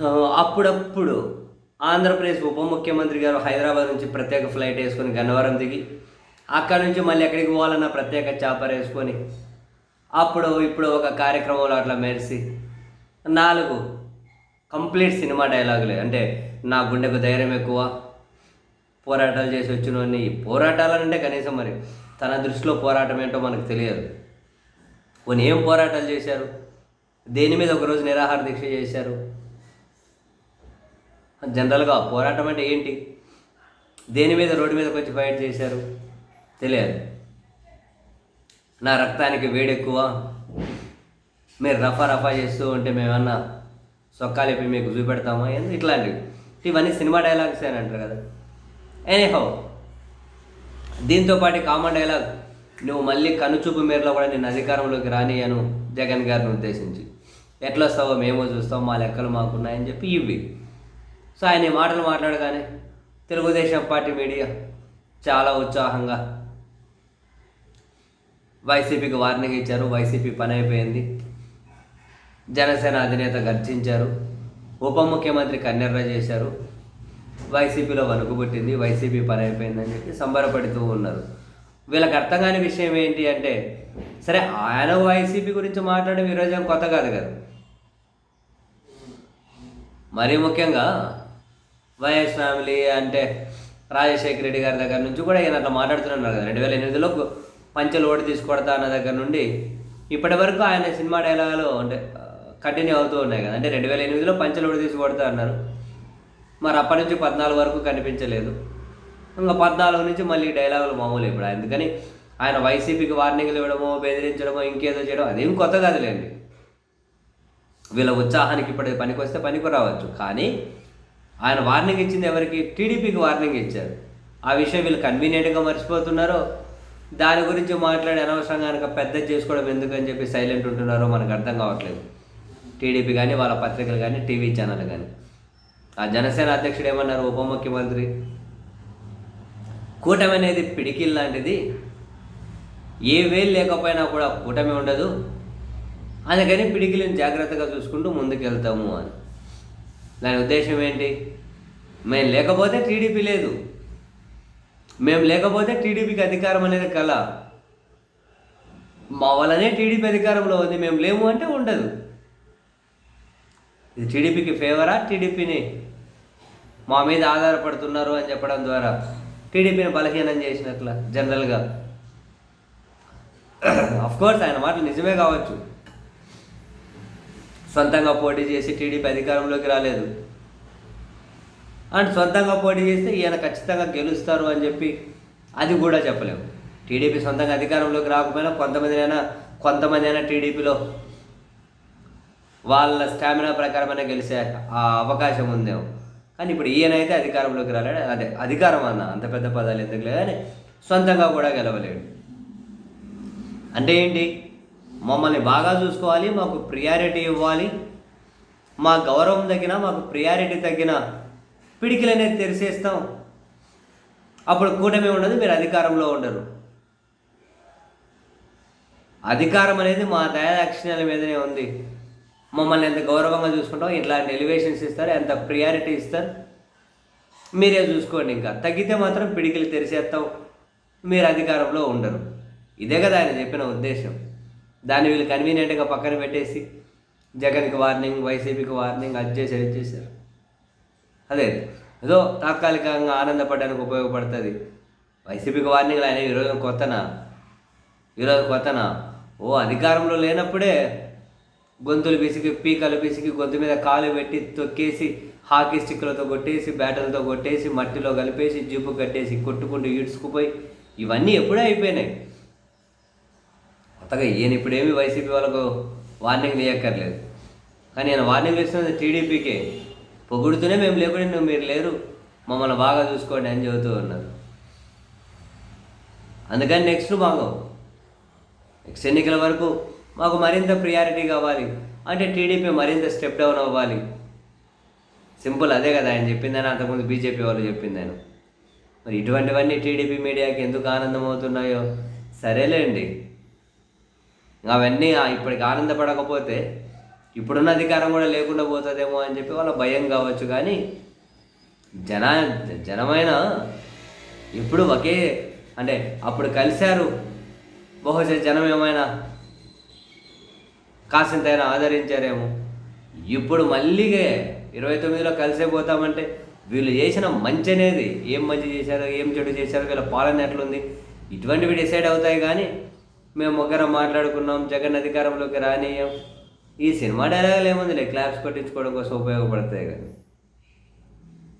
అప్పుడప్పుడు ఆంధ్రప్రదేశ్ ఉప ముఖ్యమంత్రి గారు హైదరాబాద్ నుంచి ప్రత్యేక ఫ్లైట్ వేసుకొని గన్నవరం దిగి అక్కడ నుంచి మళ్ళీ ఎక్కడికి పోవాలన్న ప్రత్యేక చాపర్ వేసుకొని అప్పుడు ఇప్పుడు ఒక కార్యక్రమంలో అట్లా మెరిసి నాలుగు కంప్లీట్ సినిమా డైలాగులే. అంటే నా గుండెకు ధైర్యం ఎక్కువ. పోరాటాలు చేసి వచ్చినవన్నీ పోరాటాలు అంటే కనీసం మరి తన దృష్టిలో పోరాటం ఏంటో మనకు తెలియదు. కొన్ని ఏం పోరాటాలు చేశారు? దేని మీద ఒకరోజు నిరాహార దీక్ష చేశారు? జనరల్గా పోరాటం అంటే ఏంటి? దేని మీద రోడ్డు మీదకి వచ్చి ఫైట్ చేశారు? తెలియదు. నా రక్తానికి వేడెక్కువ. మీరు రఫా రఫా చేస్తూ ఉంటే మేమన్నా సొక్కాలిపి మీకు చూపెడతామా? ఏంది ఇట్లాంటివి. ఇవన్నీ సినిమా డైలాగ్స్ అని అంటారు కదా. ఎనీహో దీంతో పాటు కామన్ డైలాగ్ నువ్వు మళ్ళీ కనుచూపు మేరలో కూడా నేను అధికారంలోకి రానియను జగన్ గారిని ఉద్దేశించి. ఎట్లా వస్తావో మేము చూస్తాం మా లెక్కలు మాకున్నాయని చెప్పి ఇవి సో ఆయన ఈ మాటలు మాట్లాడగానే తెలుగుదేశం పార్టీ మీడియా చాలా ఉత్సాహంగా వైసీపీకి వార్నింగ్ ఇచ్చారు. వైసీపీ పని అయిపోయింది. జనసేన అధినేత గర్జించారు. ఉప ముఖ్యమంత్రి కన్నెర్ర చేశారు. వైసీపీలో వణుకుబుట్టింది వైసీపీ పని అయిపోయిందని చెప్పి సంబరపడుతూ ఉన్నారు. వీళ్ళకి అర్థం కాని విషయం ఏంటి అంటే సరే ఆయన వైసీపీ గురించి మాట్లాడడం ఈరోజు ఏం కొత్త కాదు కదా. మరీ ముఖ్యంగా వైఎస్ ఫ్యామిలీ అంటే రాజశేఖర రెడ్డి గారి దగ్గర నుంచి కూడా ఈయన అట్లా మాట్లాడుతున్నారు కదా. రెండు వేల ఎనిమిదిలో పంచలు ఓటు తీసుకొడతా అన్న దగ్గర నుండి ఇప్పటి వరకు ఆయన సినిమా డైలాగులు అంటే కంటిన్యూ అవుతూ ఉన్నాయి కదా. అంటే రెండు వేల ఎనిమిదిలో పంచలు ఓడి తీసుకొడతా అన్నారు. మరి అప్పటి నుంచి పద్నాలుగు వరకు కనిపించలేదు. ఇంకా పద్నాలుగు నుంచి మళ్ళీ డైలాగులు మామూలు ఇప్పుడు. ఎందుకని ఆయన వైసీపీకి వార్నింగ్లు ఇవ్వడమో బెదిరించడమో ఇంకేదో చేయడం అదేం కొత్త కాదులేండి. వీళ్ళ ఉత్సాహానికి ఇప్పుడు పనికి వస్తే పనికి రావచ్చు. కానీ ఆయన వార్నింగ్ ఇచ్చింది ఎవరికి? టీడీపీకి వార్నింగ్ ఇచ్చారు. ఆ విషయం వీళ్ళు కన్వీనియంట్గా మర్చిపోతున్నారో దాని గురించి మాట్లాడి అనవసరంగా కనుక పెద్ద చేసుకోవడం ఎందుకని చెప్పి సైలెంట్ ఉంటున్నారో మనకు అర్థం కావట్లేదు. టీడీపీ కానీ వాళ్ళ పత్రికలు కానీ టీవీ ఛానల్ కానీ ఆ జనసేన అధ్యక్షుడు ఏమన్నారు ఉప ముఖ్యమంత్రి? కూటమి అనేది పిడికిల్ లాంటిది. ఏ వేలు లేకపోయినా కూడా కూటమి ఉండదు. అందుకని పిడికిలిని జాగ్రత్తగా చూసుకుంటూ ముందుకెళ్తాము అని. దాని ఉద్దేశం ఏంటి? మేము లేకపోతే టీడీపీ లేదు. మేము లేకపోతే టీడీపీకి అధికారం అనేది కల. మా వల్లనే టీడీపీ అధికారంలో ఉంది. మేము లేము అంటే ఉండదు. ఇది టీడీపీకి ఫేవరా టీడీపీని మా మీద ఆధారపడుతున్నారు అని చెప్పడం ద్వారా టీడీపీని బలహీనం చేసినట్ల జనరల్గా కోర్స్ ఆయన మాటలు నిజమే కావచ్చు. సొంతంగా పోటీ చేసి టీడీపీ అధికారంలోకి రాలేదు. అండ్ సొంతంగా పోటీ చేస్తే ఈయన ఖచ్చితంగా గెలుస్తారు అని చెప్పి అది కూడా చెప్పలేము. టీడీపీ సొంతంగా అధికారంలోకి రాకపోయినా కొంతమందినైనా కొంతమంది అయినా టీడీపీలో వాళ్ళ స్టామినా ప్రకారమైనా గెలిచే ఆ అవకాశం ఉందేమో. కానీ ఇప్పుడు ఈయన అయితే అధికారంలోకి రాలేడు. అదే అధికారం అన్న అంత పెద్ద పదాలు ఎందుకు కానీ సొంతంగా కూడా గెలవలేడు. అంటే ఏంటి? మమ్మల్ని బాగా చూసుకోవాలి మాకు ప్రియారిటీ ఇవ్వాలి. మా గౌరవం తగ్గిన మాకు ప్రియారిటీ తగ్గిన పిడికిలు అనేది తెరిసేస్తాం. అప్పుడు కూటమి ఉండదు మీరు అధికారంలో ఉండరు. అధికారం అనేది మా దయాదాక్షిణ్యాల మీదనే ఉంది. మమ్మల్ని ఎంత గౌరవంగా చూసుకుంటాం ఇట్లాంటి ఎలివేషన్స్ ఇస్తారు ఎంత ప్రియారిటీ ఇస్తారు మీరే చూసుకోండి ఇంకా. తగ్గితే మాత్రం పిడికిలు తెరిసేస్తాం. మీరు అధికారంలో ఉండరు. ఇదే కదా ఆయన చెప్పిన ఉద్దేశం. దాన్ని వీళ్ళు కన్వీనియంట్గా పక్కన పెట్టేసి జగన్కి వార్నింగ్ వైసీపీకి వార్నింగ్ అది చేశారు అది చేశారు అదే ఏదో తాత్కాలికంగా ఆనందపడడానికి ఉపయోగపడుతుంది. వైసీపీకి వార్నింగ్లు ఆయన ఈరోజు కొత్తనా? ఈరోజు కొత్తనా? ఓ అధికారంలో లేనప్పుడే గొంతులు పిసికి పీకలు పిసికి గొంతు మీద కాలు పెట్టి తొక్కేసి హాకీ స్టిక్లతో కొట్టేసి బ్యాటర్లతో కొట్టేసి మట్టిలో కలిపేసి జీపు కట్టేసి కొట్టుకుంటూ ఈడ్చుకుపోయి ఇవన్నీ ఎప్పుడే అయిపోయినాయి. కొత్తగా ఈయన ఇప్పుడేమి వైసీపీ వాళ్ళకు వార్నింగ్ వేయక్కర్లేదు కానీ ఆయన వార్నింగ్ ఇస్తున్నది టీడీపీకే. పొగుడుతూనే మేము లేకుండా నువ్వు మీరు లేరు. మమ్మల్ని బాగా చూసుకోండి అని చెబుతూ ఉన్నారు. అందుకని నెక్స్ట్ భాగం. నెక్స్ట్ ఎన్నికల వరకు మాకు మరింత ప్రియారిటీ కావాలి. అంటే టీడీపీ మరింత స్టెప్ డౌన్ అవ్వాలి. సింపుల్ అదే కదా ఆయన చెప్పిందని అంతకుముందు బీజేపీ వాళ్ళు చెప్పింది ఆయన మరి ఇటువంటివన్నీ టీడీపీ మీడియాకి ఎందుకు ఆనందం అవుతున్నాయో సరేలేండి. అవన్నీ ఇప్పటికి ఆనందపడకపోతే ఇప్పుడున్న అధికారం కూడా లేకుండా పోతుందేమో అని చెప్పి వాళ్ళ భయం కావచ్చు కానీ జన జనమైన ఇప్పుడు ఒకే అంటే అప్పుడు కలిశారు బహుశా జనం ఏమైనా కాసింతైనా ఆదరించారేమో. ఇప్పుడు మళ్ళీ ఇరవై తొమ్మిదిలో కలిసే పోతామంటే వీళ్ళు చేసిన మంచి అనేది ఏం మంచి చేశారో ఏం చెడు చేశారో వీళ్ళ పాలన ఎట్లుంది? ఇటువంటివి డిసైడ్ అవుతాయి కానీ మేము ముగ్గురం మాట్లాడుకున్నాం జగన్ అధికారంలోకి రానియం ఈ సినిమా డైలాగులు ఏముంది క్లాప్స్ కొట్టించుకోవడం కోసం ఉపయోగపడతాయి కానీ